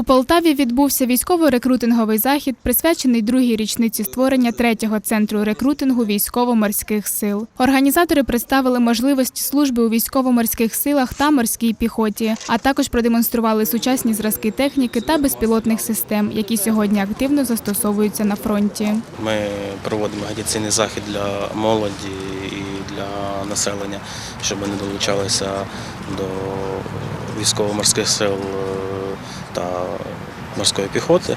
У Полтаві відбувся військово-рекрутинговий захід, присвячений другій річниці створення третього центру рекрутингу військово-морських сил. Організатори представили можливості служби у військово-морських силах та морській піхоті, а також продемонстрували сучасні зразки техніки та безпілотних систем, які сьогодні активно застосовуються на фронті. Ми проводимо агітаційний захід для молоді і для населення, щоб вони долучалися до військово-морських сил та морської піхоти.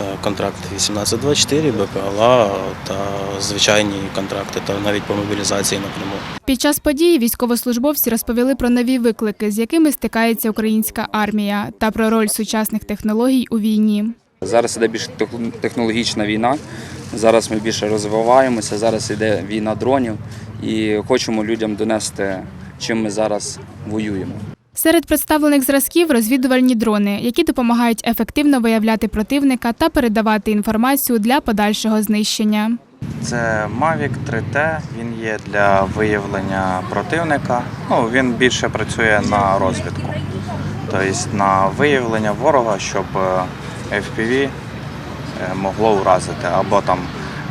Е, Контракт 1824, БПЛА та звичайні контракти, та навіть по мобілізації напряму. Під час події військовослужбовці розповіли про нові виклики, з якими стикається українська армія, та про роль сучасних технологій у війні. Зараз іде більш технологічна війна. Зараз ми більше розвиваємося. Зараз іде війна дронів і хочемо людям донести, чим ми зараз воюємо. Серед представлених зразків розвідувальні дрони, які допомагають ефективно виявляти противника та передавати інформацію для подальшого знищення. Це Mavic 3T, він є для виявлення противника. Ну, він більше працює на розвідку. Тобто на виявлення ворога, щоб е, FPV е, могло уразити. Або там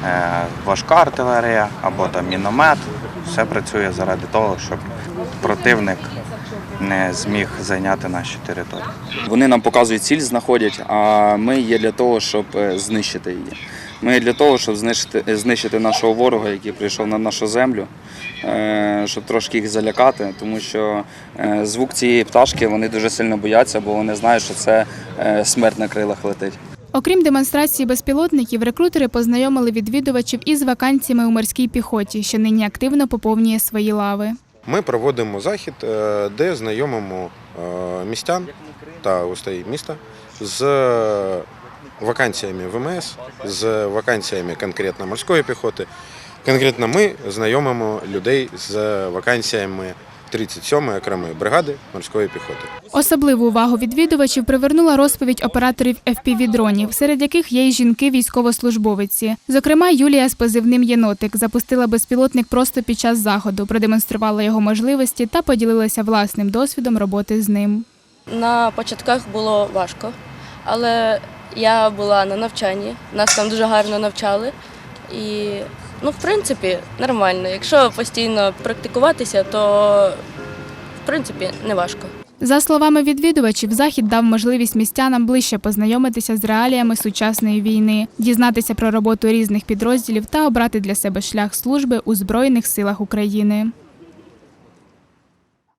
е, важка артилерія, або там міномет. Все працює заради того, щоб противник не зміг зайняти наші території. Вони нам показують ціль, знаходять, а ми є для того, щоб е, знищити її. Ми є для того, щоб знищити, знищити нашого ворога, який прийшов на нашу землю, е, щоб трошки їх залякати, тому що е, звук цієї пташки вони дуже сильно бояться, бо вони знають, що це е, смерть на крилах летить. Окрім демонстрації безпілотників, рекрутери познайомили відвідувачів із вакансіями у морській піхоті, що нині активно поповнює свої лави. Ми проводимо захід, е, де знайомимо е, містян та гостей міста з вакансіями ВМС, з вакансіями конкретно морської піхоти. Конкретно ми знайомимо людей з вакансіями 37-ї окремої бригади морської піхоти. Особливу увагу відвідувачів привернула розповідь операторів FPV-дронів, серед яких є й жінки-військовослужбовиці. Зокрема, Юлія з позивним Єнотик запустила безпілотник просто під час заходу, продемонструвала його можливості та поділилася власним досвідом роботи з ним. На початках було важко, але я була на навчанні, нас там дуже гарно навчали. І, ну, в принципі, нормально. Якщо постійно практикуватися, то в принципі не важко. За словами відвідувачів, захід дав можливість містянам ближче познайомитися з реаліями сучасної війни, дізнатися про роботу різних підрозділів та обрати для себе шлях служби у Збройних силах України.